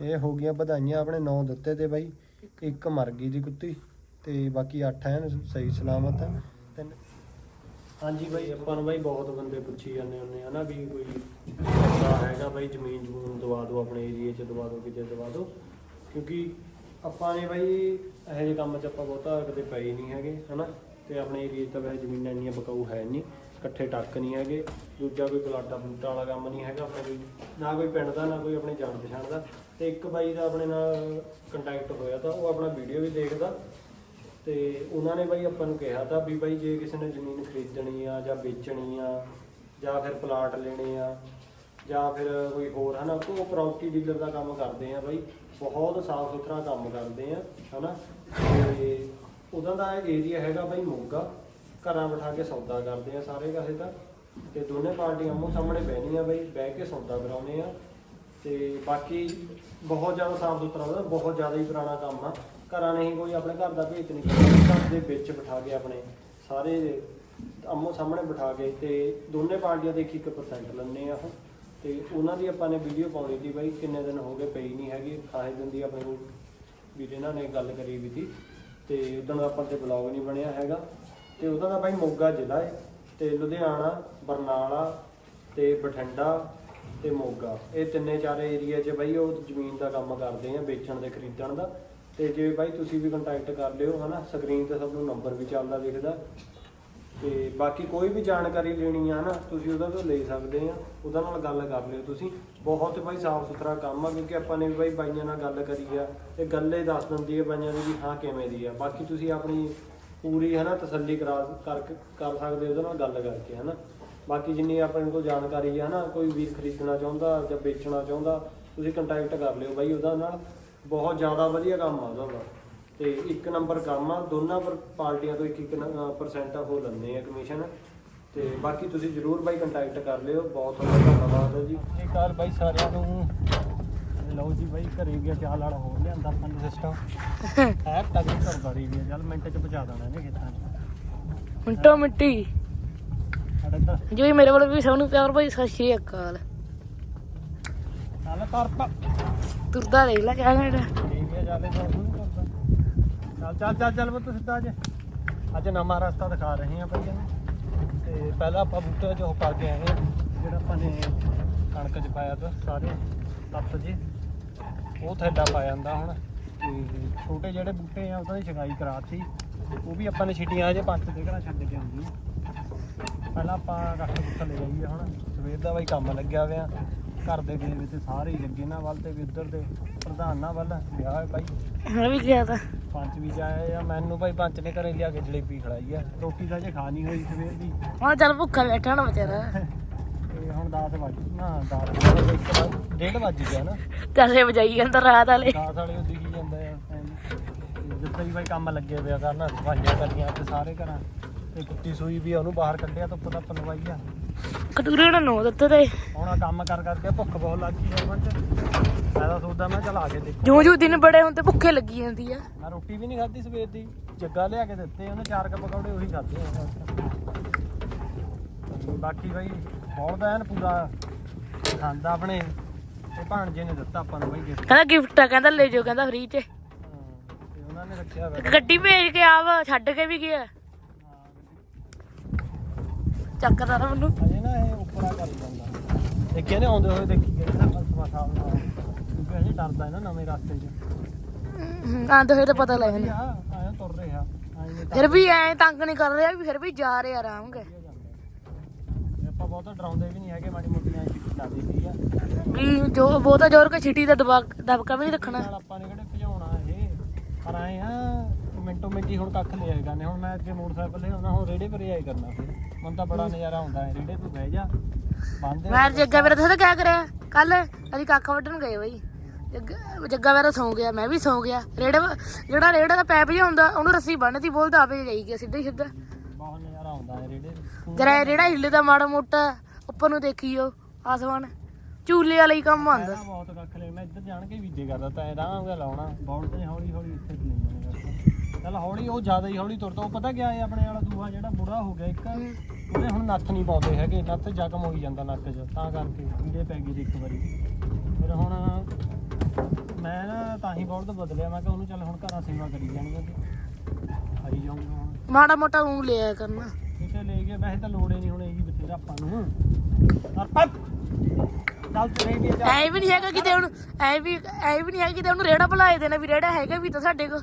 ਇਹ ਹੋ ਗਈਆਂ ਵਧਾਈਆਂ ਆਪਣੇ 9 ਦਿੱਤੇ ਤੇ ਬਾਈ, ਇੱਕ ਮਰ ਗਈ ਦੀ ਕੁੱਤੀ ਤੇ ਬਾਕੀ 8 ਐਨ ਸਹੀ ਸਲਾਮਤ ਆ। ਤਿੰਨ ਹਾਂਜੀ ਬਾਈ। ਆਪਾਂ ਨੂੰ ਬਾਈ ਬਹੁਤ ਬੰਦੇ ਪੁੱਛੀ ਜਾਂਦੇ ਹੁੰਦੇ ਆ ਨਾ ਵੀ ਕੋਈ ਬੰਦਾ ਹੈਗਾ ਬਾਈ ਜ਼ਮੀਨ ਜਮੂਨ ਦਵਾ ਦਿਓ, ਆਪਣੇ ਏਰੀਏ 'ਚ ਦਵਾ ਦਿਓ, ਕਿਤੇ ਦਵਾ ਦਿਓ। ਕਿਉਂਕਿ ਆਪਾਂ ਨੇ ਬਾਈ ਇਹੋ ਜਿਹੇ ਕੰਮ 'ਚ ਆਪਾਂ ਬਹੁਤਾ ਕਦੇ ਪਏ ਨਹੀਂ ਹੈਗੇ, ਹਨਾ? ਤੇ ਆਪਣੇ ਏਰੀਏ 'ਚ ਤਾਂ ਵੈਸੇ ਜ਼ਮੀਨਾਂ ਇੰਨੀਆਂ ਬਕਾਊ ਹੈ ਨਹੀਂ, ਇਕੱਠੇ ਟੱਕ ਨਹੀਂ ਹੈਗੇ। ਦੂਜਾ ਕੋਈ ਪਲਾਟਾ ਪਲੂਟਾ ਵਾਲਾ ਕੰਮ ਨਹੀਂ ਹੈਗਾ ਆਪਣੇ ਕੋਈ ਨਾ ਕੋਈ ਪਿੰਡ ਦਾ, ਨਾ ਕੋਈ ਆਪਣੇ ਜਾਣ ਪਛਾਣ ਦਾ। ਤੇ ਇੱਕ ਬਾਈ ਦਾ ਆਪਣੇ ਨਾਲ ਕੰਟੈਕਟ ਹੋਇਆ ਤਾਂ ਉਹ ਆਪਣਾ ਵੀਡੀਓ ਵੀ ਦੇਖਦਾ ਤੇ ਉਹਨਾਂ ਨੇ ਬਾਈ ਆਪਾਂ ਨੂੰ ਕਿਹਾ ਤਾਂ ਵੀ ਬਾਈ ਜੇ ਕਿਸੇ ਨੇ ਜ਼ਮੀਨ ਖਰੀਦਣੀ ਆ ਜਾਂ ਵੇਚਣੀ ਆ ਜਾਂ ਫਿਰ ਪਲਾਟ ਲੈਣੇ ਆ ਜਾਂ ਫਿਰ ਕੋਈ ਹੋਰ ਹਨਾ, ਉਹ ਪ੍ਰਾਪਰਟੀ ਡੀਲਰ ਦਾ ਕੰਮ ਕਰਦੇ ਆ ਬਾਈ, ਬਹੁਤ ਸਾਫ਼ ਸੁਥਰਾ ਕੰਮ ਕਰਦੇ ਆ, ਹਨਾ, ਤੇ ਉਹਦਾ ਦਾ ਏਰੀਆ ਹੈਗਾ ਬਾਈ ਮੋਗਾ, ਘਰਾਂ ਬਿਠਾ ਕੇ ਸੌਦਾ ਕਰਦੇ ਆ ਸਾਰੇ ਕਾਸੇ ਦਾ ਤੇ ਦੋਨੇ ਪਾਰਟੀਆਂ ਆਮੋ ਸਾਹਮਣੇ ਬਹਿਣੀਆਂ ਬਾਈ, ਬਹਿ ਕੇ ਸੌਦਾ ਕਰਾਉਨੇ ਆ ਤੇ ਬਾਕੀ ਬਹੁਤ ਜ਼ਿਆਦਾ ਸਾਫ਼ ਸੁਥਰਾ ਉਹਦਾ ਬਹੁਤ ਜ਼ਿਆਦਾ ਹੀ ਪੁਰਾਣਾ ਕੰਮ ਆ। ਘਰਾਂ ਨੇ ਹੀ ਕੋਈ ਆਪਣੇ ਘਰ ਦਾ ਭੇਤ ਨਹੀਂ ਕਰਦਾ ਘਰ ਦੇ ਵਿੱਚ ਬਿਠਾ ਕੇ ਆਪਣੇ ਸਾਰੇ ਆਮੋ ਸਾਹਮਣੇ ਬਿਠਾ ਕੇ ਤੇ ਦੋਨੇ ਪਾਰਟੀਆਂ ਦੇ ਇੱਕ 1% ਲੈਣੇ ਆ ਉਹ। ਤੇ ਉਹਨਾਂ ਦੀ ਆਪਾਂ ਨੇ ਵੀਡੀਓ ਪਾਉਣੀ ਸੀ ਬਾਈ, ਕਿੰਨੇ ਦਿਨ ਹੋ ਗਏ ਪਈ ਨਹੀਂ ਹੈਗੀ ਖਾਏ ਦਿਨ ਦੀ ਆਪਣੇ ਕੋਲ ਵੀ ਇਹਨਾਂ ਨੇ ਗੱਲ ਕਰੀ ਵੀ ਸੀ। ਤੇ ਉਦੋਂ ਦਾ ਆਪਾਂ ਤੇ ਬਲੌਗ ਨਹੀਂ ਬਣਿਆ ਹੈਗਾ। ਤੇ ਉਹਦਾ ਦਾ ਬਾਈ ਮੋਗਾ ਜ਼ਿਲ੍ਹਾ ਹੈ ਤੇ ਲੁਧਿਆਣਾ, ਬਰਨਾਲਾ ਤੇ ਬਠਿੰਡਾ ਤੇ ਮੋਗਾ। ਇਹ ਤਿੰਨੇ ਚਾਰੇ ਏਰੀਆ 'ਚ ਬਾਈ ਉਹ ਜ਼ਮੀਨ ਦਾ ਕੰਮ ਕਰਦੇ ਆ, ਵੇਚਣ ਤੇ ਖਰੀਦਣ ਦਾ। ਤੇ ਜੇ ਬਾਈ ਤੁਸੀਂ ਵੀ ਕੰਟੈਕਟ ਕਰ ਲਿਓ, ਹਨਾ ਸਕਰੀਨ ਤੇ ਸਭ ਨੂੰ ਨੰਬਰ ਵੀ ਚੱਲਦਾ ਦਿਖਦਾ। ਤੇ ਬਾਕੀ ਕੋਈ ਵੀ ਜਾਣਕਾਰੀ ਲੈਣੀ ਆ ਨਾ ਤੁਸੀਂ ਉਹਦਾ ਤੋਂ ਲੈ ਸਕਦੇ ਆ। ਉਹਦਾ ਨਾਲ ਗੱਲ ਕਰ ਲਿਓ ਤੁਸੀਂ। ਬਹੁਤ ਬਾਈ ਸਾਫ਼ ਸੁਥਰਾ ਕੰਮ ਆ, ਕਿਉਂਕਿ ਆਪਾਂ ਨੇ ਵੀ ਬਾਈ ਬਾਈਆਂ ਨਾਲ ਗੱਲ ਕਰੀ ਆ। ਤੇ ਗੱਲੇ ਦੱਸ ਦਿੰਦੀ ਹੈ ਬਾਈਆਂ ਦੀ ਵੀ ਹਾਂ ਕਿਵੇਂ ਦੀ ਆ। ਬਾਕੀ ਤੁਸੀਂ ਆਪਣੀ ਪੂਰੀ, ਹਨਾ, ਤਸੱਲੀ ਕਰਾ, ਕਰ ਕਰ ਸਕਦੇ ਉਹਦੇ ਨਾਲ ਗੱਲ ਕਰਕੇ, ਹਨਾ। ਬਾਕੀ ਜਿੰਨੀ ਆਪਣੇ ਕੋਲ ਜਾਣਕਾਰੀ ਆ ਨਾ ਕੋਈ ਵੀਰ ਖਰੀਦਣਾ ਚਾਹੁੰਦਾ ਜਾਂ ਵੇਚਣਾ ਚਾਹੁੰਦਾ ਤੁਸੀਂ ਕੰਟੈਕਟ ਕਰ ਲਿਓ ਬਾਈ ਉਹਦਾ ਨਾਲ। ਬਹੁਤ ਜ਼ਿਆਦਾ ਵਧੀਆ ਕੰਮ ਆ ਉਹਦਾ ਦਾ ਤੇ ਇੱਕ ਨੰਬਰ ਕੰਮ ਆ ਦੋਨਾਂ ਪਰ ਪਾਰਟੀਆਂ ਤੋਂ ਇੱਕ ਇੱਕ ਪਰਸੈਂਟ ਉਹ ਲੈਂਦੇ ਆ ਕਮਿਸ਼ਨ ਤੇ ਬਾਕੀ ਤੁਸੀਂ ਜਰੂਰ ਬਾਈ ਕੰਟੈਕਟ ਕਰ ਲਿਓ ਬਹੁਤ ਬਹੁਤ ਧੰਨਵਾਦ ਹੈ ਜੀ। ਇਹ ਕਾਰ ਬਾਈ ਸਾਰਿਆਂ ਨੂੰ। ਲਓ ਜੀ ਬਾਈ ਘਰੇ ਗਿਆ ਚਾਲ ਵਾਲਾ ਹੋਰ ਲਿਆਂਦਾ ਆਪਾਂ ਨੂੰ ਸਿਸਟਮ ਹੈ ਤੱਕ ਕਰਦਾ ਰਹੀ ਵੀ ਚੱਲ ਮਿੰਟ ਚ ਪਹੁੰਚਾ ਦੇਣਾ ਇਹਨੇ ਖੇਤਾਂ 'ਚ। ਮਿੰਟੋ। ਜੋ ਮੇਰੇ ਵੱਲੋਂ ਵੀ ਸਭ ਨੂੰ ਪਿਆਰ ਭਾਈ ਸਤਿ ਸ਼੍ਰੀ ਅਕਾਲ। ਚੱਲ ਕਰ ਤੁਰਦਾ ਦੇਖ ਲੈ ਕਿਆ ਘੰਟਾ ਠੀਕ ਹੈ ਚੱਲੇ ਚੱਲ ਚੱਲ ਚੱਲ ਚੱਲ ਪੁੱਤ ਸਿੱਧਾ ਅੱਜ ਅੱਜ ਨਵਾਂ ਰਸਤਾ ਦਿਖਾ ਰਹੇ ਹਾਂ ਭਈਆ ਨੂੰ। ਤੇ ਪਹਿਲਾਂ ਆਪਾਂ ਬੂਟੇ 'ਚ ਉਹ ਪਾ ਕੇ ਆਏ ਹਾਂ, ਜਿਹੜਾ ਆਪਾਂ ਨੇ ਕਣਕ 'ਚ ਪਾਇਆ ਤਾ ਸਾਰੇ ਤੱਤ ਜੇ। ਉਹ ਥੈਲਾ ਪਾ ਜਾਂਦਾ ਹੁਣ। ਤੇ ਛੋਟੇ ਜਿਹੜੇ ਬੂਟੇ ਆ ਉਹਨਾਂ ਦੀ ਛਗਾਈ ਕਰਾਤੀ। ਉਹ ਵੀ ਆਪਾਂ ਨੇ ਛਿੱਟੀਆਂ ਅਜੇ ਪੰਜ ਦੇ ਘਰਾਂ ਛੱਡ ਕੇ ਆਉਂਦੀ ਪਹਿਲਾਂ ਆਪਾਂ ਰੱਖ ਕੁੱਟ ਲੈ ਜਾਈਏ ਹੁਣ। ਸਵੇਰ ਦਾ ਬਾਈ ਕੰਮ ਲੱਗਿਆ ਹੋਇਆ। ਘਰ ਦੇ ਗਏ ਵਿੱਚ ਸਾਰੇ ਹੀ ਲੱਗੇ ਨਾ ਵੱਲ ਤੇ ਵੀ ਉੱਧਰ ਦੇ ਪ੍ਰਧਾਨਾਂ ਵੱਲ। ਗਿਆ ਹੋਇਆ ਬਾਈ। ਮੈਂ ਵੀ ਗਿਆ ਤਾਂ। ਪੰਚ ਵੀ ਜਾਇਆ ਆ। ਮੈਨੂੰ ਭਾਈ ਪੰਚ ਨੇ ਘਰੇ ਲਿਆ ਕੇ ਜਲੇਬੀ ਖੜਾਈ ਆ। ਰੋਟੀ ਤਾਂ ਜੇ ਖਾ ਨਹੀਂ ਹੋਈ ਸਵੇਰ ਦੀ। ਹੁਣ ਚੱਲ ਭੁੱਖਾ ਬੈਠਾ ਨਾ ਵਿਚਾਰਾ। ਤੇ ਹੁਣ 10 ਵਜ ਨਾ 10 ਇੱਕ ਵੱਜ- ਡੇਢ ਵੱਜ ਗਿਆ ਨਾ। ਚਾਲੇ ਵਜਾਈ ਜਾਂਦਾ ਰਾਤ ਵਾਲੇ। 10 ਵਾਲੇ ਉਹ ਦਿਖੀ ਜਾਂਦਾ ਆ। ਜਿੱਦਾਂ ਹੀ ਭਾਈ ਕੰਮ ਲੱਗੇ ਪਿਆ ਕਰਨ ਸਫਾਈਆਂ ਕਰੀਆਂ ਤੇ ਸਾਰੇ ਘਰਾਂ। ਤੇ ਕੁੱਤੀ ਸੂਈ ਵੀ ਆ, ਉਹਨੂੰ ਬਾਹਰ ਕੱਢਿਆ ਧੁੱਪ ਦਾ ਪਨਵਾਈ ਆ। ਕਟੂਰੇ ਨੂੰ ਨੋ ਦਿੱਤੇ ਤੇ। ਹੁਣ ਆਹ ਕੰਮ ਕਰ ਕਰਕੇ ਭੁੱਖ ਬਹੁਤ ਲੱਗ ਗਈ ਆ ਮਨ ਚ। ਮੈਂ ਤਾਂ ਸੋਚਦਾ ਮੈਂ ਚਲ ਆ ਕੇ ਦੇਖਾਂ। ਜਿਉਂ ਜਿਉਂ ਦਿਨ ਬੜੇ ਹੁੰਦੇ ਭੁੱਖੇ ਲੱਗੀ ਜਾਂਦੀ ਆ। ਮੈਂ ਰੋਟੀ ਵੀ ਨਹੀਂ ਖਾਧੀ ਸਵੇਰ ਦੀ ਜੱਗਾ ਲਿਆ ਕੇ ਦਿੱਤੇ ਉਹਨੇ ਚਾਰ ਕੱਪ ਪਕੌੜੇ ਉਹੀ ਖਾਧੇ ਆ। ਬਸ। ਬਾਕੀ ਬਾਈ ਬਹੁਤ ਐਨ ਪੂਰਾ ਖਾਂਦਾ ਆਪਣੇ ਤੇ ਭਾਣਜੇ ਨੇ ਦਿੱਤਾ ਆਪਾਂ ਨੂੰ ਬਾਈ ਗਿਫਟ ਕਹਿੰਦਾ ਗਿਫਟ ਆ ਕਹਿੰਦਾ ਲੈ ਜਾਓ ਕਹਿੰਦਾ ਫ੍ਰੀ ਚ। ਤੇ ਉਹਨਾਂ ਨੇ ਰੱਖਿਆ ਹੋਇਆ ਗੱਡੀ ਭੇਜ ਕੇ ਆਵਾ ਛੱਡ ਕੇ ਵੀ ਗਿਆ। ਚੱਕਦਾ ਨਾ ਮੈਨੂੰ ਅਜੇ ਨਾ ਇਹ ਉੱਪਰਾ ਕਰ ਜਾਂਦਾ। ਦੇਖਿਆ ਨੇ ਆਉਂਦੇ ਹੋਏ ਦੇਖੀ ਗਏ ਨਾ ਬਸਵਾ ਸਾਹਿਬ ਨਾਲ ਕਿਉਂਕਿ ਅਜੇ ਡਰਦਾ ਹੈ ਨਾ ਨਵੇਂ ਰਸਤੇ 'ਚ। ਆਂਦੇ ਹੋਏ ਤਾਂ ਪਤਾ ਲੱਗ ਜਾਂਦਾ। ਆਇਆ ਤੁਰ ਰਿਹਾ। ਫਿਰ ਵੀ ਐ ਤੰਗ ਨਹੀਂ ਕਰ ਰਿਹਾ ਵੀ ਫਿਰ ਵੀ ਜਾ ਰਹੇ ਆਰਾਮ ਕੇ। ਆਪਾਂ ਬਹੁਤਾ ਡਰਾਉਂਦੇ ਵੀ ਨਹੀਂ ਹੈਗੇ ਮਾੜੀ ਮੋਟੀਆਂ ਚੀਜ਼ਾਂ ਲਾ ਦਿੱਤੀ ਆ। ਵੀ ਜੋ ਬਹੁਤਾ ਜ਼ੋਰ ਕੇ ਛਿੱਟੀ ਦਾ ਦਬਾ ਦਬਕਾ ਵੀ ਨਹੀਂ ਰੱਖਣਾ। ਆਪਾਂ ਨੇ ਕਿਹੜੇ ਭਜਾਉਣਾ ਇਹ? ਪਰ ਆਏ ਆ ਮਿੰਟੋ ਮਿੰਟੀ ਹੁਣ ਕੱਖ ਲਿਆਏ ਕਰਨੇ। ਹੁਣ ਮੈਂ ਅੱਗੇ ਮੋਟਰਸਾਈਕਲ ਲਿਆਉਣਾ ਹੁਣ ਰੇੜੇ ਪਰ ਆਈ ਕਰਨਾ ਫਿਰ। ਮੈਨੂੰ ਤਾਂ ਬੜਾ ਨਜ਼ਾਰਾ ਆਉਂਦਾ ਹੈ। ਰੇੜੇ ਤੇ ਬਹਿ ਜਾ। ਬੰਦ ਮੈਂ ਜੱਗਾ ਵੀਰਾ ਦੱਸਦਾ ਕਿਆ ਕਰਿਆ? ਕੱਲ ਅਸੀਂ ਕੱਖ ਵੱਢਣ ਗਏ ਬਈ। ਜੱਗਾ- ਜੱਗਾ ਵੀਰਾ ਸੌਂ ਗਿਆ ਮੈਂ ਵੀ ਸੌਂ ਗਿਆ। ਰੇੜੇ ਵ- ਜਿਹੜਾ ਰੇੜੇ ਦਾ ਪੈਪ ਜਿਹਾ ਹੁੰਦਾ ਉਹਨੂੰ ਰੱਸੀ ਬੰਨ੍ਹਦੀ ਬੋਲਦਾ ਆਪੇ ਜਾਈ ਗਿਆ ਸਿੱਧਾ ਹੀ ਸਿੱਧਾ। ਬਹੁਤ ਨਜ਼ਾਰਾ ਆਉਂਦਾ ਹੈ ਰੇੜੇ ਤੇ। ਜਰਾ ਇਹ ਰੇੜਾ ਹਿੱਲਦਾ ਮਾੜਾ ਮੋਟਾ ਉੱਪਰ ਨੂੰ ਦੇਖੀਓ ਆਸਮਾਨ। ਝੂਲੇ ਵਾਲਾ ਹੀ ਕੰਮ ਆਉਂਦਾ। ਪਹਿਲਾਂ ਬਹੁਤ ਕੱਖ ਲੈ ਮੈਂ ਇੱਧਰ ਜਾਣ ਕੇ ਵੀਜੇ ਕਰਦਾ ਤਾਂ ਆਰਾਮ ਨਾਲ ਲਾਉਣਾ। ਬੌਲ ਤੇ ਹੌਲੀ ਹੌਲੀ ਇੱਥੇ ਲੈ ਜਾਣੇ ਚੱਲ ਹੌਲੀ ਉਹ ਜ਼ਿਆਦਾ ਹੀ ਹੌਲੀ ਤੁਰਦਾ। ਉਹ ਪਤਾ ਗਿਆ ਹੈ ਆਪਣੇ ਵਾਲਾ ਦੂਆ ਜਿਹੜਾ ਬੁੜਾ ਹੋ ਗਿਆ ਇੱਕ ਉਹਨੇ ਹੁਣ ਨੱਥ ਨਹੀਂ ਪਾਉਂਦੇ ਹੈਗੇ ਨੱਥ ਜ਼ਖਮ ਹੋਈ ਜਾਂਦਾ ਨੱਕ 'ਚ ਤਾਂ ਕਰਕੇ ਕੀੜੇ ਪੈ ਗਏ ਸੀ ਇੱਕ ਵਾਰੀ। ਫਿਰ ਹੁਣ ਮੈਂ ਨਾ ਤਾਂ ਹੀ ਬੋਲਦ ਬਦਲਿਆ ਮੈਂ ਕਿਹਾ ਉਹਨੂੰ ਚੱਲ ਹੁਣ ਘਰਾਂ ਸੇਵਾ ਕਰੀ ਜਾਣੀ ਉਹਦੀ ਆਈ ਜਾਊਂਗਾ ਹੁਣ। ਮਾੜਾ ਮੋਟਾ ਉਹ ਲਿਆ ਕਰਨਾ। ਕਿਤੇ ਲੈ ਗਿਆ ਵੈਸੇ ਤਾਂ ਲੋੜ ਨਹੀਂ ਹੁਣ ਇਹੀ ਬਥੇਰਾ ਆਪਾਂ ਨੂੰ। ਅਰਪਾ ਚੱਲ ਤੇਰੇ ਵੀ ਜਾ। ਐ ਵੀ ਨਹੀਂ ਹੈਗਾ ਕਿਤੇ ਹੁਣ ਐ ਵੀ ਐ ਵੀ ਨਹੀਂ ਹੈਗਾ ਕਿਤੇ ਉਹਨੂੰ ਰੇੜਾ ਭੁਲਾਏ ਦੇਣਾ ਵੀ ਰੇੜਾ ਹੈਗਾ ਵੀ ਤਾਂ ਸਾਡੇ ਕੋਲ।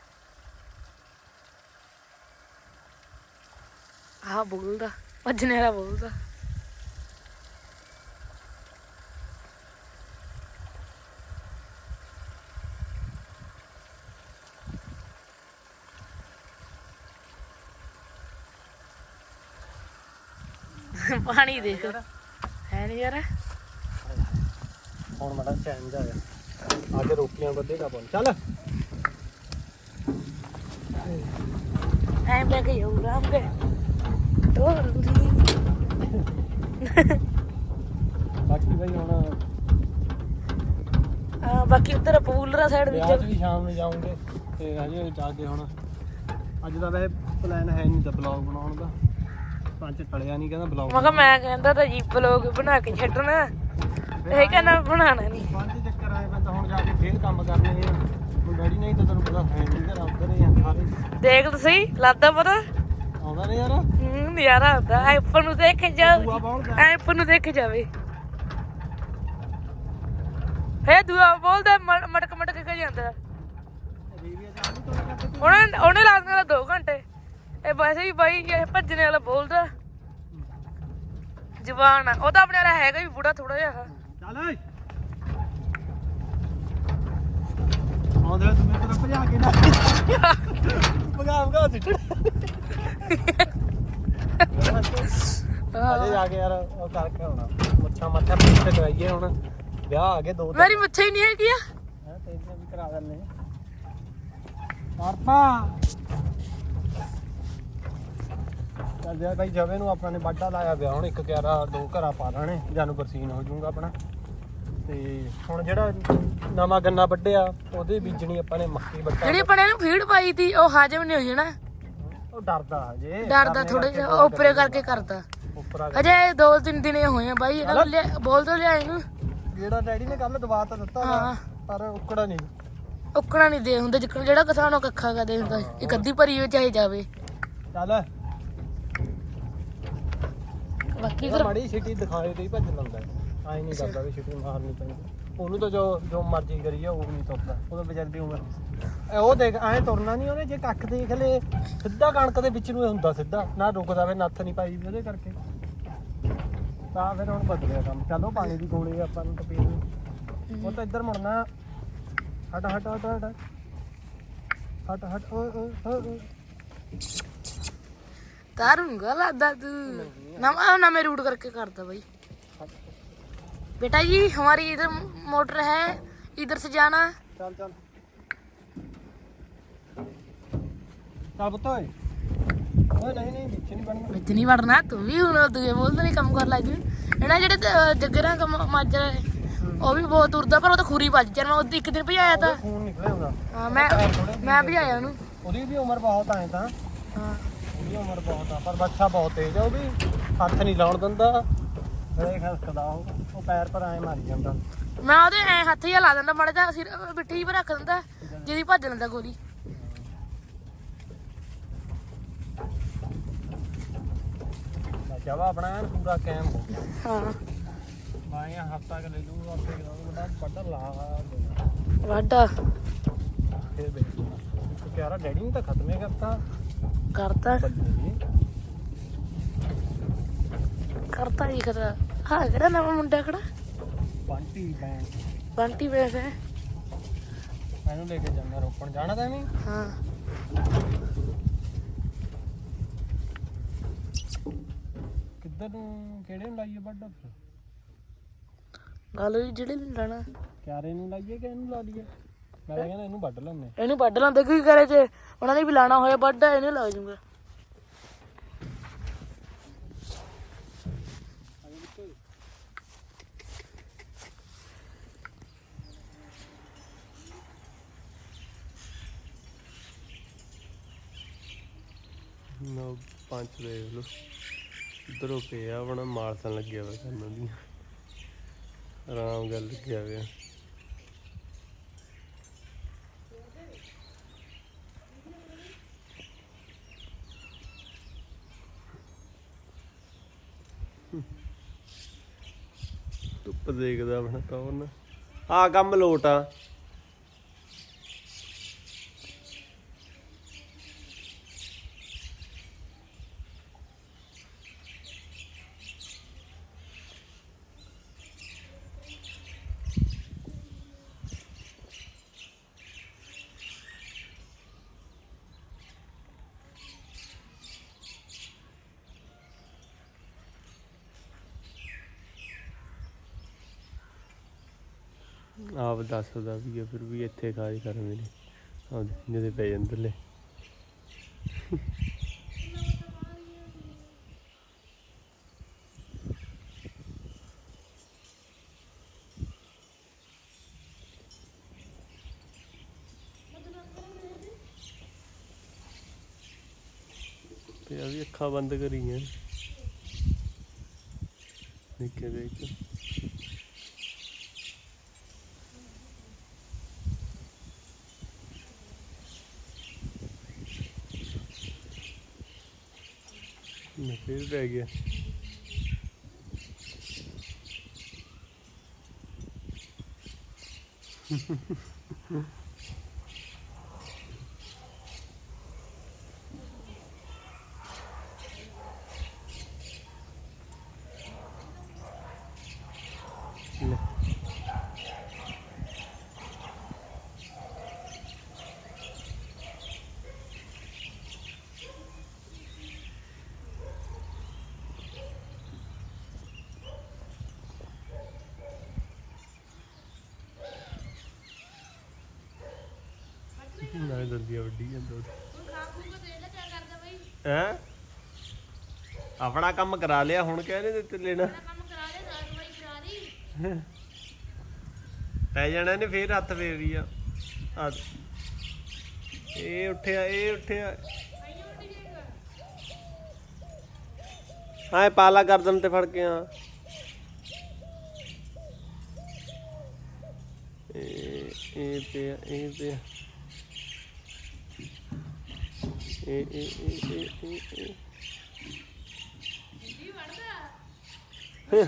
ਆ ਬੋਲਦਾ ਭੱਜਣੇ ਵਾਲਾ ਬੋਲਦਾ। ਪਾਣੀ ਦੇਖ ਹੈ ਨਹੀਂ ਯਾਰ। ਹੁਣ ਮੜਾ ਚੈਨ ਜਾ ਆ ਆ ਕੇ ਰੋਟੀਆਂ ਵਧੇਗਾ ਬੋਲ। ਚੱਲ। ਐਂ ਬੈ ਕੇ ਜਾਊ ਰਾਮ ਕੇ ਤੋਰ ਦੀ ਬਾਕੀ ਬਈ ਹੁਣ ਆ ਬਾਕੀ ਉਧਰ ਪੂਲਰਾ ਸਾਈਡ ਵਿਆਹ ਵਿੱਚ। 'ਚ ਵੀ ਸ਼ਾਮ ਨੂੰ ਜਾਉਂਗੇ ਤੇ ਹਜੇ ਜਾ ਕੇ ਹੁਣ। ਅੱਜ ਦਾ ਵੈਸੇ ਪਲਾਨ ਹੈ ਨਹੀਂ ਤਾਂ ਬਲੌਗ ਬਣਾਉਣ ਦਾ। ਪੰਜ ਟਲਿਆ ਨਹੀਂ ਕਹਿੰਦਾ ਬਲੌਗ ਮੈਂ ਕਿਹਾ ਮੈਂ ਕਹਿੰਦਾ ਤਾਂ ਜੀ ਬਲੌਗ ਬਣਾ ਕੇ ਛੱਡਣਾ। ਇਹ ਕਹਿੰਦਾ ਬਣਾਣਾ ਨਹੀਂ ਪੰਜ ਚੱਕਰ ਆਏ ਮੈਂ ਤਾਂ ਹੁਣ ਜਾ ਕੇ ਫੇਰ ਕੰਮ ਕਰਨੇ ਆ। ਹੁਣ ਡੈਡੀ ਨਹੀਂ ਤਾਂ ਤੈਨੂੰ ਪਤਾ ਹੈ ਨਹੀਂ ਘਰ ਉੱਧਰ ਹੀ ਆ ਸਾਰੇ। ਦੇਖ ਤੁਸੀਂ ਲੱਗਦਾ ਪਤਾ। ਆਉਂਦਾ ਨਹੀਂ ਯਾਰ। ਹੂੰ ਨਜ਼ਾਰਾ ਆਉਂਦਾ। ਐ ਉੱਪਰ ਨੂੰ ਦੇਖ ਜਾ ਦੂਆ ਬੋਲ ਐ ਉੱਪਰ ਨੂੰ ਦੇਖ ਜਾਵੇ। ਫੇ ਦੁਆ ਬੋਲਦਾ ਮੜ- ਮਟਕ ਮਟਕ ਕੇ ਜਾਂਦਾ। ਉਹਨੇ ਉਹਨੇ ਲਾ ਦੇਣਾ 2 ਘੰਟੇ। ਇਹ ਵੈਸੇ ਵੀ ਬਾਈ ਇਹ ਭੱਜਣੇ ਵਾਲਾ ਬੋਲਦਾ। ਜਵਾਨ ਆ। ਉਹ ਤਾਂ ਆਪਣੇ ਵਾਲਾ ਹੈਗਾ ਵੀ ਬੁੜਾ ਥੋੜਾ ਜਿਹਾ। ਚੱਲ ਓਏ। ਆਉਂਦੇ ਤੂੰ ਮੇਰੇ ਕੋਲ ਭਜਾ ਕੇ ਨਾ ਭਗਾ ਭਗਾ ਸਿੱਟ ਅਜੇ ਜਾ ਕੇ ਯਾਰ ਉਹ ਕਰਕੇ ਆਉਣਾ। ਮੁੱਛਾਂ ਮੱਥਾ ਪੀਟ ਕਰਾਈਏ ਹੁਣ। ਵਿਆਹ ਆ ਗਏ ਦੋ ਮੇਰੀ ਮੁੱਛੇ ਹੀ ਨਹੀਂ ਹੈਗੀ ਆ। ਹੈ ਤੇਰੀਆਂ ਵੀ ਕਰਾ ਦਿੰਨੇ ਪਾਪਾ ਚੱਲ ਜਾ ਭਾਈ ਜਵੇ ਨੂੰ ਆਪਾਂ ਨੇ ਵਾਢਾ ਲਾਇਆ ਪਿਆ ਹੁਣ। ਇੱਕ ਕਿਆਰਾ ਦੋ ਘਰਾਂ ਪਾ ਲੈਣੇ। ਜਾਨੂੰ ਬਰਸੀਨ ਹੋ ਜਾਊਗਾ ਆਪਣਾ। ਤੇ ਹੁਣ ਜਿਹੜਾ ਨਵਾਂ ਗੰਨਾ ਵੱਢਿਆ ਉਹਦੇ ਬੀਜਣੀ ਆਪਾਂ ਨੇ ਮੱਕੀ ਵੱਟਾ ਜਿਹੜੀ ਆਪਣੇ ਨੂੰ ਫੀਡ ਪਾਈ ਤੀ ਉਹ ਹਾਜਮ ਨਹੀਂ ਹੋਈ ਜਣਾ ਉਹ ਡਰਦਾ ਹਜੇ। ਡਰਦਾ ਥੋੜਾ ਜਿਹਾ ਉੱਪਰੇ ਕਰਕੇ ਕਰਦਾ। ਉੱਪਰ ਆ ਗਿਆ ਅਜੇ ਦੋ ਤਿੰਨ ਦਿਨ ਹੀ ਹੋਏ ਆ ਬਾਈ ਇਹਨਾਂ ਨੂੰ ਲਿਆ- ਬੋਲ ਤੋਂ ਲਿਆ ਇਹਨੂੰ ਜਿਹੜਾ ਡੈਡੀ ਨੇ ਕੱਲ ਦਵਾ ਤਾਂ ਦਿੱਤਾ ਹਾਂ। ਪਰ ਉਕੜਾ ਨਹੀਂ। ਉੱਕਣਾ ਨਹੀਂ ਦੇ ਹੁੰਦੇ ਜਿੱਕਣ ਜਿਹੜਾ ਕਿਸਾਨ ਉਹ ਕੱਖਾ ਕਦੇ ਹੁੰਦਾ ਇੱਕ ਅੱਧੀ ਭਰੀ ਹੋਈ ਚਾਹੇ ਜਾਵੇ। ਚੱਲ। ਬਾਕੀ ਫਿਰ ਮਾੜੀ ਛਿੱਟੀ ਦਿਖਾਏ ਤੇ ਹੀ ਭੱਜ ਲੈਂਦਾ। ਆਈ ਨਹੀਂ ਕਰਦਾ ਵੀ ਛੁੱਟੀ ਮਾਰਨੀ ਪੈਂਦੀ। ਉਹਨੂੰ ਤਾਂ ਜੋ ਜੋ ਮਰਜ਼ੀ ਕਰੀ ਜਾ ਉਹ ਨਹੀਂ ਤੁਰਦਾ। ਉਹਦਾ ਵਿਚਾਰੇ ਦੀ ਉਮਰ ਇਹ ਉਹ ਦੇਖ ਐ ਤੁਰਨਾ ਨਹੀਂ ਉਹਨੇ ਜੇ ਕੱਖ ਦੇਖ ਲੇ ਸਿੱਧਾ ਕਣਕ ਦੇ ਵਿੱਚ ਨੂੰ ਇਹ ਹੁੰਦਾ ਸਿੱਧਾ। ਨਾ ਰੁਕਦਾ ਵੇ ਨੱਥ ਨਹੀਂ ਪਾਈ ਉਹਦੇ ਕਰਕੇ। ਤਾਂ ਫਿਰ ਹੁਣ ਬਦਲਿਆ ਕੰਮ। ਚਲੋ ਪਾਣੀ ਦੀ ਗੋਲੀ ਆਪਾਂ ਨੂੰ ਤਪੀ ਉਹ ਤਾਂ ਇੱਧਰ ਮੁੜਨਾ। ਹਟ ਹਟ ਹਟ ਹਟ। ਹਟ ਹਟ ਓਏ ਓਏ ਓਏ ਤੂੰ। ਨਾ ਨਾ ਮੈਂ ਰੂਟ ਕਰਕੇ ਕਰਦਾ ਬਾਈ। बेटा जी हमारी इधर मोटर है इधर से जाना ਚੱਲ ਚੱਲ ਚੱਲ ਪੁੱਤ ਓਏ ਓਏ ਨਹੀਂ ਨਹੀਂ ਵਿੱਚ ਨਹੀਂ ਬਣਨਾ ਵਿੱਚ ਨਹੀਂ ਵੜਨਾ ਤੂੰ ਵੀ ਹੁਣ ਤੂੰ ਇਹ ਬੋਲਦਾ ਨਹੀਂ ਕੰਮ ਕਰ ਲੱਗ ਗਈ ਇਹਨਾਂ ਜਿਹੜੇ ਤ- ਜੱਗਰਾਂ ਕੰਮ ਮਾਜਰਾ ਹੈ, ਉਹ ਵੀ ਬਹੁਤ ਤੁਰਦਾ ਪਰ ਉਹ ਤਾਂ ਖੂਰੀ ਵੱਜ ਜਾਣਾ ਉਹ ਇੱਕ ਦਿਨ ਭਜਾਇਆ ਤਾਂ ਉਹਦਾ ਖੂਨ ਨਿਕਲਿਆ ਉਹਦਾ ਹਾਂ ਮੈਂ ਮੈਂ ਭਜਾਇਆ ਉਹਨੂੰ ਉਹਦੀ ਵੀ ਉਮਰ ਬਹੁਤ ਆਏ ਤਾਂ ਹਾਂ ਉਹਦੀ ਉਮਰ ਬਹੁਤ ਆ ਪਰ ਬੱਚਾ ਬਹੁਤ ਤੇਜ਼ ਆ ਉਹ ਵੀ ਹੱਥ ਨਹੀਂ ਲਾਉਣ ਦਿੰਦਾ ਬੜੇ ਖਸਕਦਾ ਉਹ ਉਹ ਪੈਰ ਪਰ ਐ ਮਾਰੀ ਜਾਂਦਾ। ਮੈਂ ਉਹਦੇ ਐ ਹੱਥ ਜਿਹਾ ਲਾ ਦਿੰਦਾ ਮਾੜਾ ਜਿਹਾ ਸਿਰ ਬਿੱਠੀ 'ਤੇ ਰੱਖ ਦਿੰਦਾ ਜਿਹਦੀ ਭੱਜ ਲੈਂਦਾ ਗੋਲੀ। ਬੱਚਾ ਵਾ ਆਪਣਾ ਐਨ ਪੂਰਾ ਕੈਮ ਹੋ ਗਿਆ। ਹਾਂ। ਮੈਂ ਹਫਤਾ ਕਿ ਲੈ ਲੂ ਆਪੇ ਬੜਾ ਵੱਡਾ ਲਾ ਵਾਡਾ। ਫਿਰ ਵੇਖੂਗਾ ਕਿਆਰਾ ਡੈਡੀ ਨੇ ਤਾਂ ਖਤਮੇ ਕਰਤਾ। ਕਰਤਾ। ਜੀ ਕਰਤਾ ਹੀ ਖਰਾ ਹਾਂ ਕਿਹੜਾ ਨਵਾਂ ਮੁੰਡਾ ਖੜਾ? ਬੰਟੀ ਬੈਂਡ ਬੰਟੀ ਬੈਠ ਹੈ। ਇਹਨੂੰ ਲੈ ਕੇ ਜਾਣਾ ਰੋਪਣ ਜਾਣਾ ਤਾਂ ਐਵੇਂ ਹਾਂ? ਕਿੱਧਰ ਨੂੰ ਕਿਹੜੇ ਨੂੰ ਲਾਈਏ ਵੱਡਾ ਫਿਰ ਗੱਲ ਜਿਹੜੇ ਲੈਣਾ। ਕਿਆਰੇ ਨੂੰ ਲਾਈਏ ਕਿ ਇਹਨੂੰ ਲਾ ਲਈਏ? ਮੈਂ ਕਹਿੰਦਾ ਇਹਨੂੰ ਵੱਢ ਲੈਣੇ ਇਹਨੂੰ ਵੱਢ ਲਾਂਦੇ ਕੀ ਕਰੇ ਜੇ? ਉਹਨਾਂ ਨੇ ਵੀ ਲਾਣਾ ਹੋਇਆ ਵੱਢ ਇਹਨੂੰ ਲੱਗ ਜੂਗਾ ਨੋ ਪੰਜ ਦੇਖ ਲੋ ਇਧਰੋਂ ਪਿਆ ਆਪਣਾ, ਮਾਰਸਨ ਲੱਗਿਆ ਵਾ ਕੰਨਾਂ ਦੀ ਆਰਾਮ ਗੱਲ ਲੱਗਿਆ ਪਿਆ। ਧੁੱਪ ਦੇਖਦਾ ਆਪਣਾ ਕੌਣ ਆ? ਕੰਮ ਲੋਟ ਆ। ਆਪ ਦੱਸਦਾ ਵੀ ਆ ਫਿਰ ਵੀ ਇੱਥੇ ਖਾਜ ਕਰਨ ਦੇ ਆਹ ਜਿਹਦੇ ਪੈ ਜਾਂਦਰਲੇ ਤੇ ਆ ਵੀ ਅੱਖਾਂ ਬੰਦ ਕਰੀਆਂ ਨਿੱਕੇ ਦੇਖ ਮੈਂ ਫਿਰ ਪੈ ਗਿਆ ਲੈ ਨਾ ਵੱਡੀ ਜਾਂਦਾ ਹੈ? ਆਪਣਾ ਕੰਮ ਕਰਾ ਲਿਆ ਹੁਣ ਕਹਿੰਦੇ ਦਿੱਤੇ ਲੈਣਾ। ਪੈ ਜਾਣਾ ਨੇ ਫੇਰ ਹੱਥ ਫੇਰੀ ਆ। ਆ ਇਹ ਉੱਠਿਆ ਇਹ ਉੱਠਿਆ। ਹਾਂ ਪਾਲਾ ਗਰਦਨ ਤੇ ਫੜ ਕੇ ਆ। ਇਹ ਇਹ ਪਿਆ ਇਹ ਪਿਆ ਇਹ ਇਹ ਇਹ ਇਹ ਇਹ ਇਹ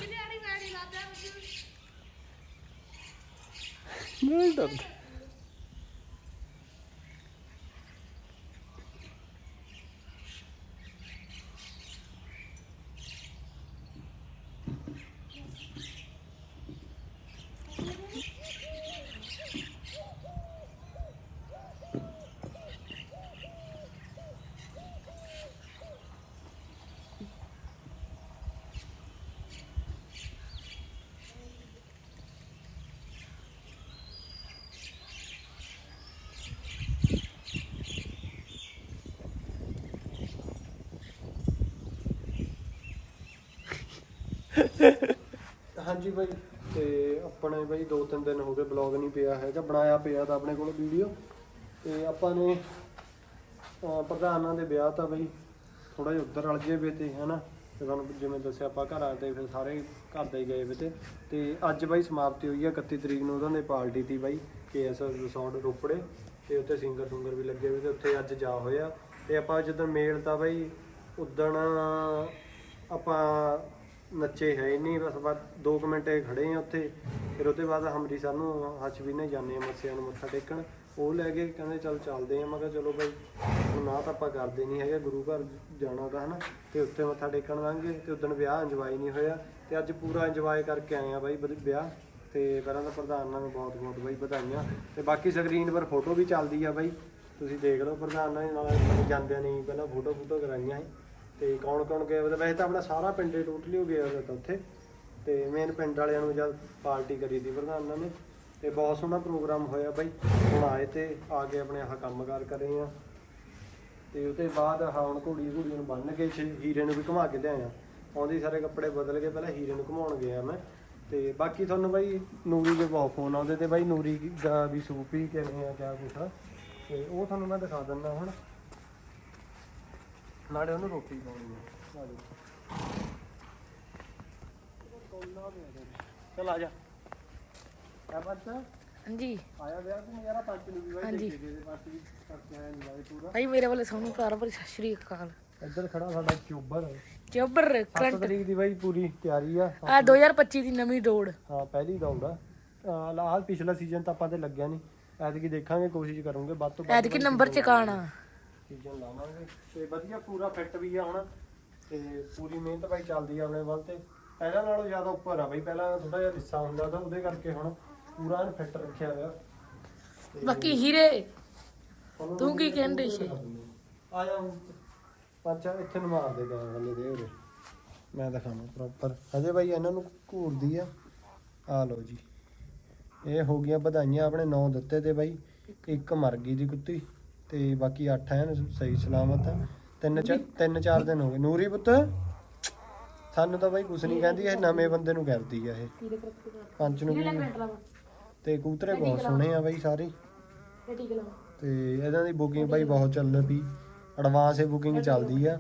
ਨਹੀਂ ਡਰਦਾ। ਹਾਂਜੀ ਬਾਈ, ਤੇ ਆਪਣੇ ਬਾਈ ਦੋ ਤਿੰਨ ਦਿਨ ਹੋ ਗਏ ਬਲੌਗ ਨਹੀਂ ਪਿਆ ਹੈਗਾ, ਬਣਾਇਆ ਪਿਆ ਤਾਂ ਆਪਣੇ ਕੋਲ ਵੀਡੀਓ ਤੇ ਆਪਾਂ ਨੇ, ਅਹ, ਪ੍ਰਧਾਨਾਂ ਦੇ ਵਿਆਹ ਤਾਂ ਬਾਈ ਥੋੜਾ ਜਿਹਾ ਉੱਧਰ ਰਲ ਜੇ ਵੇ ਤੇ ਹਨਾ? ਤੇ ਤੁਹਾਨੂੰ ਜਿਵੇਂ ਦੱਸਿਆ ਆਪਾਂ ਘਰਾਂ ਤੇ ਫਿਰ ਸਾਰੇ ਘਰ ਦੇ ਹੀ ਗਏ ਵੇ ਤੇ ਤੇ ਅੱਜ ਬਾਈ ਸਮਾਪਤੀ ਹੋਈ ਆ 31 ਤਰੀਕ ਨੂੰ ਉਹਨਾਂ ਦੇ ਪਾਰਟੀ ਤੀ ਬਾਈ, ਕੇਐਸ ਰਿਸੋਰਟ ਰੋਪੜੇ। ਤੇ ਉੱਥੇ ਸਿੰਗਰ ਸੁੰਗਰ ਵੀ ਲੱਗੇ ਹੋਏ ਤੇ ਉੱਥੇ ਅੱਜ ਜਾ ਹੋਇਆ। ਤੇ ਆਪਾਂ ਜਦੋਂ ਮੇਲ ਤਾਂ ਬਾਈ, ਉਦਣ ਆਪਾਂ ਨੱਚੇ ਹੈ ਨਹੀਂ, ਬਸ ਬਸ 2 ਮਿੰਟ ਖੜੇ ਆ ਉੱਥੇ। ਫਿਰ ਉਹਦੇ ਬਾਅਦ ਅੰਮ੍ਰਿਤਸਰ ਨੂੰ ਹੱਚ ਵੀ ਨੇ ਜਾਂਦੇ ਆ ਮੱਸਿਆਂ ਨੂੰ ਮੱਥਾ ਟੇਕਣ। ਉਹ ਲੈ ਕੇ ਕਹਿੰਦੇ ਚੱਲ ਚੱਲਦੇ ਆ। ਮੈਂ ਕਿਹਾ ਚਲੋ ਬਾਈ, ਹੁਣ ਨਾ ਤਾਂ ਆਪਾਂ ਕਰਦੇ ਨਹੀਂ ਹੈਗੇ, ਗੁਰੂ ਘਰ ਜਾਣਾ ਤਾਂ ਹਨਾ। ਤੇ ਉੱਥੇ ਮੱਥਾ ਟੇਕਣ ਲਾਂਗੇ ਤੇ ਉਦੋਂ ਵਿਆਹ ਇੰਜੋਏ ਨਹੀਂ ਹੋਇਆ। ਤੇ ਅੱਜ ਪੂਰਾ ਇੰਜੋਏ ਕਰਕੇ ਆਏ ਆ ਬਾਈ ਵਿਆਹ। ਤੇ ਪਹਿਲਾਂ ਤਾਂ ਪ੍ਰਧਾਨਾਂ ਨੂੰ ਬਹੁਤ ਬਹੁਤ ਬਾਈ ਵਧਾਈਆਂ। ਤੇ ਬਾਕੀ ਸਕਰੀਨ ਪਰ ਫੋਟੋ ਵੀ ਚੱਲਦੀ ਆ ਬਾਈ। ਤੁਸੀਂ ਦੇਖ ਲਓ ਪ੍ਰਧਾਨਾਂ ਦੇ ਨਾਲ, ਜਾਂਦਿਆਂ ਨਹੀਂ ਪਹਿਲਾਂ ਫੋਟੋ ਫੋਟੋ ਕਰਾਈਆਂ ਸੀ। ਤੇ ਕੌਣ ਕੌਣ ਗਿਆ ਉਹਦਾ? ਵੈਸੇ ਤਾਂ ਆਪਣਾ ਸਾਰਾ ਪਿੰਡ ਟੋਟਲੀ ਹੋ ਗਿਆ ਉਹਦਾ ਤਾਂ ਉੱਥੇ। ਤੇ ਮੇਨ ਪਿੰਡ ਵਾਲਿਆਂ ਨੂੰ ਜਦ ਪਾਰਟੀ ਕਰੀ ਦੀ ਪ੍ਰਧਾਨਾਂ ਨੇ। ਤੇ ਬਹੁਤ ਸੋਹਣਾ ਪ੍ਰੋਗਰਾਮ ਹੋਇਆ ਬਾਈ। ਹੁਣ ਆਏ ਤੇ ਆ ਕੇ ਆਪਣੇ ਆਹ ਕੰਮਕਾਰ ਕਰੇ ਆ। ਤੇ ਉਹਦੇ ਬਾਅਦ ਆਹ ਹੁਣ ਘੋੜੀ ਘੋੜੀ ਨੂੰ ਬੰਨ ਕੇ ਹੀਰੇ ਨੂੰ ਵੀ ਘੁਮਾ ਕੇ ਲਿਆਇਆ ਆਉਂਦੇ ਸਾਰੇ ਕੱਪੜੇ ਬਦਲ ਕੇ ਪਹਿਲਾਂ ਹੀਰੇ ਨੂੰ ਘੁਮਾਉਣ ਗਿਆ ਮੈਂ। ਤੇ ਬਾਕੀ ਤੁਹਾਨੂੰ ਬਾਈ ਨੂਰੀ ਦੇ ਬਹੁਤ ਫੋਨ ਆਉਂਦੇ ਤੇ ਬਾਈ ਨੂਰੀ ਦਾ ਵੀ ਸੂਪ ਹੀ ਕਿਵੇਂ ਆ, ਕਿਆ ਕੁਛ ਆ। ਤੇ ਉਹ ਤੁਹਾਨੂੰ ਮੈਂ ਦਿਖਾ ਦਿੰਦਾ ਹੁਣ। ਨਾਲੇ ਉਹਨੂੰ ਰੋਟੀ ਪਾਉਣੀ ਆ। ਚਲ ਆ ਜਾ। ਆ ਹਾਂਜੀ। ਆਇਆ ਵਿਆਹ ਤੇ ਨਜ਼ਾਰਾ ਪੰਜ ਨੂੰ ਵੀ ਹਾਂਜੀ। ਦੇਖੇ ਦੇ ਪਾਸ ਵੀ ਕਰਕੇ ਆਇਆ ਨਹੀਂ ਪੂਰਾ। ਭਾਈ ਮੇਰੇ ਵੱਲੋਂ ਸੋਨੂੰ ਘਰ ਭਰੀ ਸਤਿ ਸ਼੍ਰੀ ਅਕਾਲ। ਇੱਧਰ ਖੜਾ ਸਾਡਾ ਚੋਬਰ। ਚੋਬਰ 7 ਕਰੰਟ। ਤਰੀਕ ਦੀ ਬਾਈ ਪੂਰੀ ਤਿਆਰੀ ਆ। ਆ 2025 ਦੀ ਨਵੀਂ ਦੌੜ। ਹਾਂ ਪਹਿਲੀ ਦੌੜ ਆ। ਲਾਲ ਪਿਛਲਾ ਸੀਜ਼ਨ ਤਾਂ ਆਪਾਂ ਤੇ ਲੱਗਿਆ ਨਹੀਂ। ਐਤਕੀ ਦੇਖਾਂਗੇ ਕੋਸ਼ਿਸ਼ ਕਰੂੰਗੇ ਵੱਧ ਤੋਂ ਵੱਧ ਐਤਕੀ ਨੰਬਰ ਚਕਾਣਾ ਸੀਜ਼ਨ ਲਾਵਾਂਗੇ। ਤੇ ਵਧੀਆ ਪੂਰਾ ਫਿੱਟ ਵੀ ਆ ਹੁਣ। ਤੇ ਪੂਰੀ ਮਿਹਨਤ ਭਾਈ ਚੱਲਦੀ ਆ ਆਪਣੇ ਵੱਲ ਤੇ। ਪਹਿਲਾਂ ਨਾਲੋਂ ਜ਼ਿਆਦਾ ਉੱਪਰ ਆ ਬਾਈ। ਪਹਿਲਾਂ ਥੋੜਾ ਜਿਹਾ ਲਿੱਸਾ ਹੁੰਦਾ ਤਾਂ ਉਹਦੇ ਕਰਕੇ ਹੁਣ ਪੂਰਾ ਐਨ ਫਿੱਟ ਰੱਖਿਆ ਹੋਇਆ। ਤੇ ਬਾਕੀ ਹੀਰੇ ਤੁਹਾਨੂੰ ਤੂੰ ਕੀ ਕਹਿੰਦੇ ਸੀ? ਆ ਜਾ ਪੰਚਾ ਇੱਥੇ ਨੂੰ ਮਾਰ ਦੇ ਗਏ ਵਾਲੇ ਦੇ ਉਰੇ। ਮੈਂ ਦਿਖਾਵਾਂ ਪ੍ਰੋਪਰ ਅਜੇ ਬਾਈ ਇਹਨਾਂ ਨੂੰ ਘੂਰਦੀ ਆ। ਆ ਲਓ ਜੀ। ਇਹ ਹੋ ਗਈਆਂ ਵਧਾਈਆਂ ਆਪਣੇ ਨੌ ਦਿੱਤੇ ਤੇ ਬਾਈ। ਇੱਕ ਮਰ ਗਈ ਦੀ ਕੁੱਤੀ। ਤੇ ਬਾਕੀ 8 ਐਨ ਸਹੀ ਸਲਾਮਤ ਤਿੰਨ ਚ ਤਿੰਨ ਚਾਰ ਦਿਨ ਹੋ ਗਏ। ਨੂਰੀ ਪੁੱਤ ਸਾਨੂੰ ਤਾਂ ਬਾਈ ਕੁਛ ਨਹੀਂ ਕਹਿੰਦੀ ਇਹ ਨਵੇਂ ਬੰਦੇ ਨੂੰ ਕਰਦੀ ਆ ਇਹ। ਪੰਚ ਨੂੰ ਵੀ ਤੇ ਕੂਤਰੇ ਬਹੁਤ ਸੋਹਣੇ ਆ ਬਾਈ ਸਾਰੇ। ਤੇ ਇਹਨਾਂ ਦੀ ਬੁਕਿੰਗ ਬਾਈ ਬਹੁਤ ਚੱਲ ਪਈ। ਐਡਵਾਂਸ ਹੀ ਬੁਕਿੰਗ ਚੱਲਦੀ ਆ।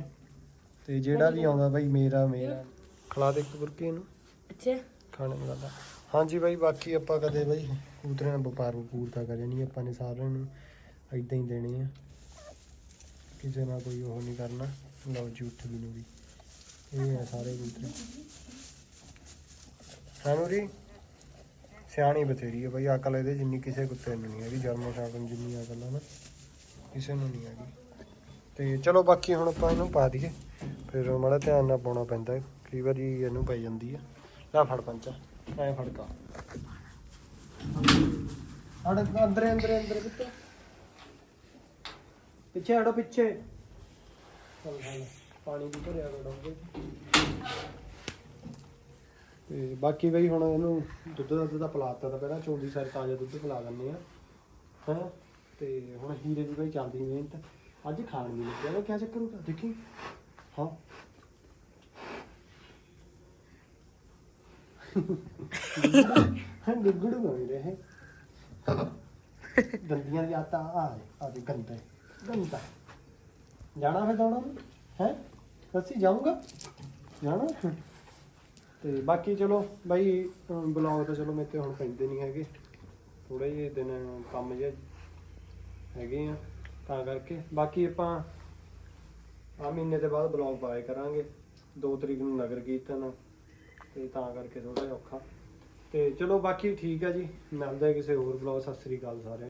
ਤੇ ਜਿਹੜਾ ਵੀ ਆਉਂਦਾ ਬਾਈ ਮੇਰਾ ਮੇਰਾ। ਖਿਲਾ ਦੇ ਇੱਕ ਬੁਰਕੇ ਨੂੰ ਅੱਛਾ। ਖਾਣੇ ਨੂੰ ਲੱਗਦਾ ਹਾਂਜੀ ਬਾਈ ਬਾਕੀ ਆਪਾਂ ਕਦੇ ਬਾਈ ਕੂਤਰਿਆਂ ਦਾ ਵਪਾਰ ਵਪੂਰ ਤਾਂ ਕਰਿਆ ਨਹੀਂ ਆਪਾਂ ਨੇ ਸਾਰਿਆਂ ਨੂੰ ਇਦਾਂ ਹੀ ਦੇਣੇ ਆ। ਕਿਸੇ ਨਾਲ ਕੋਈ ਉਹ ਨਹੀਂ ਕਰਨਾ। ਲਓ ਜੀ, ਉੱਠ ਵੀ ਨੂਰੀ। ਇਹ ਆ ਸਾਰੇ ਕੂਤਰੇ ਹਾਂ ਸਿਆਣੀ ਬਥੇਰੀ ਹੈ ਬਈ। ਅਕਲ ਇਹਦੇ ਜਿੰਨੀ ਕਿਸੇ ਕੁੱਤੇ ਨੂੰ ਨਹੀਂ ਹੈਗੀ। ਜਰਮਨ ਸ਼ਾਪਨ ਜਿੰਨੀ ਅਕਲ ਆ ਨਾ, ਕਿਸੇ ਨੂੰ ਨਹੀਂ ਹੈਗੀ। ਤੇ ਚਲੋ ਬਾਕੀ ਹੁਣ ਆਪਾਂ ਇਹਨੂੰ ਪਾ ਦਈਏ। ਫਿਰ ਮਾੜਾ ਧਿਆਨ ਨਾਲ ਪਾਉਣਾ ਪੈਂਦਾ। ਹੈ। ਕਈ ਵਾਰੀ ਇਹਨੂੰ ਪੈ ਜਾਂਦੀ ਆ। ਲੈ ਫੜ ਪੰਚਾ। ਐ ਫੜਕਾ। ਅੜ ਅੰਦਰ ਅੰਦਰ ਅੰਦਰ ਕਿੱਥੇ ਪਿੱਛੇ ਹਟੋ, ਪਿੱਛੇ। ਚੱਲ ਚੱਲ ਪਾਣੀ ਵੀ ਭਰਿਆ ਕਰੋਗੇ ਤੇ ਬਾਕੀ ਬਈ ਹੁਣ ਇਹਨੂੰ ਦੁੱਧ ਦਾ ਦੁੱਧ ਪਿਲਾਤਾ ਤਾਂ ਪਹਿਲਾਂ, ਚੋਂਦੀ ਸਾਰੀ ਤਾਜ਼ਾ ਦੁੱਧ ਪਿਲਾ ਦਿੰਦੇ ਆ ਹੈਂ? ਤੇ ਹੁਣ ਹੀਰੇ ਦੀ ਬਈ ਚੱਲਦੀ ਮਿਹਨਤ। ਅੱਜ ਖਾਣ ਨਹੀਂ ਲੱਗਿਆ ਉਹ ਕਿਆ ਚੱਕਰ ਹੁੰਦਾ? ਦੇਖੀ। ਹਾਂ। ਹਾਂ ਗੁੱਗੜੂ ਹੋ ਰਹੇ ਦੰਦੀਆਂ ਦੀ ਆਤਾ ਆ ਆ ਦੇ ਗੰਦਾ ਘੰਟਾ ਜਾਣਾ ਫਿਰ ਦੌੜਨ ਹੈ? ਅਸੀਂ ਜਾਊਂਗਾ? ਜਾਣਾ? ਤੇ ਬਾਕੀ ਚਲੋ ਬਾਈ ਬਲੌਗ ਤਾਂ ਚਲੋ ਮੇਰੇ ਤੇ ਹੁਣ ਪੈਂਦੇ ਨਹੀਂ ਹੈਗੇ। ਥੋੜੇ ਜਿਹੇ ਦਿਨ ਕੰਮ ਜਿਹੇ ਹੈਗੇ ਆ ਤਾਂ ਕਰਕੇ। ਬਾਕੀ ਆਪਾਂ ਆ ਮਹੀਨੇ ਦੇ ਬਾਅਦ ਬਲੌਗ ਪਾਏ ਕਰਾਂਗੇ। 2 ਤਰੀਕ ਨੂੰ ਨਗਰ ਕੀਰਤਨ ਆ, ਤੇ ਤਾਂ ਕਰਕੇ ਥੋੜਾ ਜਿਹਾ ਔਖਾ। ਤੇ ਚਲੋ ਬਾਕੀ ਠੀਕ ਆ ਜੀ। ਮਿਲਦੇ ਆ ਕਿਸੇ ਹੋਰ ਬਲੌਗ ਸਤਿ ਸ੍ਰੀ ਅਕਾਲ ਸਾਰਿਆਂ ਨੂੰ।